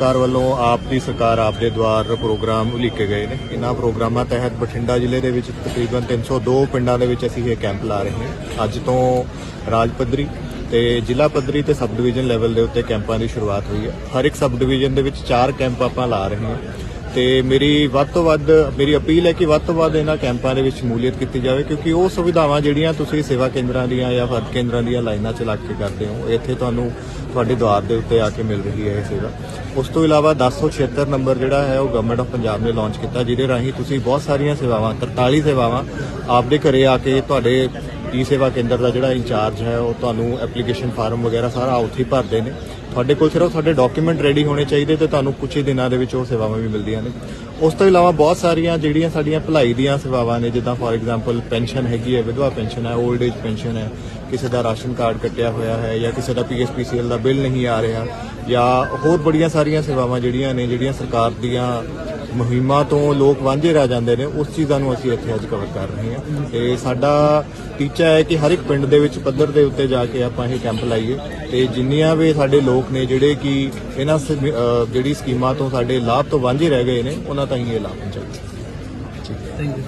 ਸਰਕਾਰ ਵੱਲੋਂ ਆਪ ਦੀ ਸਰਕਾਰ ਆਪ ਦੇ ਦੁਆਰ ਪ੍ਰੋਗਰਾਮ ਉਲੀਕੇ ਗਏ ਨੇ। ਇਹਨਾਂ ਪ੍ਰੋਗਰਾਮਾਂ ਤਹਿਤ ਬਠਿੰਡਾ ਜ਼ਿਲ੍ਹੇ ਦੇ ਵਿੱਚ ਤਕਰੀਬਨ 302 ਪਿੰਡਾਂ ਦੇ ਵਿੱਚ ਅਸੀਂ ਇਹ ਕੈਂਪ ਲਾ ਰਹੇ ਹਾਂ। ਅੱਜ ਤੋਂ ਰਾਜ ਪੱਧਰੀ ਤੇ ਜ਼ਿਲ੍ਹਾ ਪੱਧਰੀ ਤੇ ਸਬ ਡਿਵੀਜ਼ਨ ਲੈਵਲ ਦੇ ਉੱਤੇ ਕੈਂਪਾਂ ਦੀ ਸ਼ੁਰੂਆਤ ਹੋਈ ਹੈ। ਹਰ ਇੱਕ ਸਬ ਡਿਵੀਜ਼ਨ ਦੇ ਵਿੱਚ ਚਾਰ ਕੈਂਪ ਆਪਾਂ ਲਾ ਰਹੇ ਹਾਂ। ਤੇ ਮੇਰੀ ਵੱਧ ਤੋਂ ਵੱਧ, ਮੇਰੀ ਅਪੀਲ ਹੈ ਕਿ ਵੱਧ ਤੋਂ ਵੱਧ ਇਹਨਾਂ ਕੈਂਪਾਂ ਦੇ ਵਿੱਚ ਸ਼ਮੂਲੀਅਤ ਕੀਤੀ ਜਾਵੇ, ਕਿਉਂਕਿ ਉਹ ਸੁਵਿਧਾਵਾਂ ਜਿਹੜੀਆਂ ਤੁਸੀਂ ਸੇਵਾ ਕੇਂਦਰਾਂ ਦੀਆਂ ਜਾਂ ਫਰਦ ਕੇਂਦਰਾਂ ਦੀਆਂ ਲਾਈਨਾਂ 'ਚ ਲੱਗ ਕੇ ਕਰਦੇ ਹੋ, ਇੱਥੇ ਤੁਹਾਨੂੰ ਤੁਹਾਡੇ ਦੁਆਰ ਦੇ ਉੱਤੇ ਆ ਕੇ ਮਿਲ ਰਹੀ ਹੈ ਇਹ ਸੇਵਾ। ਉਸ ਤੋਂ ਇਲਾਵਾ 1076 ਨੰਬਰ ਜਿਹੜਾ ਹੈ ਉਹ ਗਵਰਨਮੈਂਟ ਆਫ ਪੰਜਾਬ ਨੇ ਲਾਂਚ ਕੀਤਾ, ਜਿਹਦੇ ਰਾਹੀਂ ਤੁਸੀਂ ਬਹੁਤ ਸਾਰੀਆਂ ਸੇਵਾਵਾਂ 43 ਸੇਵਾਵਾਂ ਆਪਦੇ ਘਰੇ ਆ ਕੇ ਤੁਹਾਡੇ ਈ ਸੇਵਾ ਕੇਂਦਰ ਦਾ ਜਿਹੜਾ ਇੰਚਾਰਜ ਹੈ, ਉਹ ਤੁਹਾਨੂੰ ਐਪਲੀਕੇਸ਼ਨ ਫਾਰਮ ਵਗੈਰਾ ਸਾਰਾ ਉੱਥੇ ਹੀ ਭਰਦੇ ਨੇ। ਤੁਹਾਡੇ ਕੋਲ ਸਿਰਫ ਤੁਹਾਡੇ ਡਾਕੂਮੈਂਟ ਰੈਡੀ ਹੋਣੇ ਚਾਹੀਦੇ ਤੇ ਤੁਹਾਨੂੰ ਕੁਝ ਹੀ ਦਿਨਾਂ ਦੇ ਵਿੱਚ ਉਹ ਸੇਵਾਵਾਂ ਵੀ ਮਿਲਦੀਆਂ ਨੇ। ਉਸ ਤੋਂ ਇਲਾਵਾ ਬਹੁਤ ਸਾਰੀਆਂ ਜਿਹੜੀਆਂ ਸਾਡੀਆਂ ਭਲਾਈ ਦੀਆਂ ਸੇਵਾਵਾਂ ਨੇ, ਜਿੱਦਾਂ ਫੋਰ ਐਗਜ਼ਾਮਪਲ ਪੈਨਸ਼ਨ ਹੈਗੀ ਹੈ, ਵਿਧਵਾ ਪੈਨਸ਼ਨ ਹੈ 올ਡ ਏਜ ਪੈਨਸ਼ਨ ਹੈ, ਕਿਸੇ ਦਾ ਰਾਸ਼ਨ ਕਾਰਡ ਕੱਟਿਆ ਹੋਇਆ ਹੈ ਜਾਂ ਕਿਸੇ ਦਾ ਪੀਐਸਪੀਸੀਐਲ ਦਾ ਬਿੱਲ ਨਹੀਂ ਆ ਰਿਹਾ ਜਾਂ ਹੋਰ ਬੜੀਆਂ ਸਾਰੀਆਂ ਸੇਵਾਵਾਂ ਜਿਹੜੀਆਂ ਨੇ, ਜਿਹੜੀਆਂ ਸਰਕਾਰ ਦੀਆਂ ਮੁਹਿੰਮਾਂ ਤੋਂ ਲੋਕ ਵਾਂਝੇ ਰਹਿ ਜਾਂਦੇ ਨੇ ਉਸ ਚੀਜ਼ਾਂ ਨੂੰ ਅਸੀਂ ਇੱਥੇ ਅੱਜ ਕਵਰ ਕਰ ਰਹੇ ਹਾਂ। ਤੇ ਸਾਡਾ ਟੀਚਾ ਹੈ ਕਿ ਹਰ ਇੱਕ ਪਿੰਡ ਦੇ ਵਿੱਚ ਪੱਧਰ ਦੇ ਉੱਤੇ ਜਾ ਕੇ ਆਪਾਂ ਇਹ ਕੈਂਪ ਲਾਈਏ। ਤੇ ਜਿੰਨੀਆਂ ਵੀ ਸਾਡੇ ਲੋਕ ਨੇ ਜਿਹੜੇ ਕਿ ਇਹਨਾਂ ਜਿਹੜੀ ਸਕੀਮਾਂ ਤੋਂ ਸਾਡੇ ਲਾਭ ਤੋਂ ਵਾਂਝੇ ਰਹਿ ਗਏ ਨੇ ਉਹਨਾਂ ਤਾਈਂ ਇਹ ਲਾਭ ਪਹੁੰਚਾਈਏ ਥੈਂਕ ਯੂ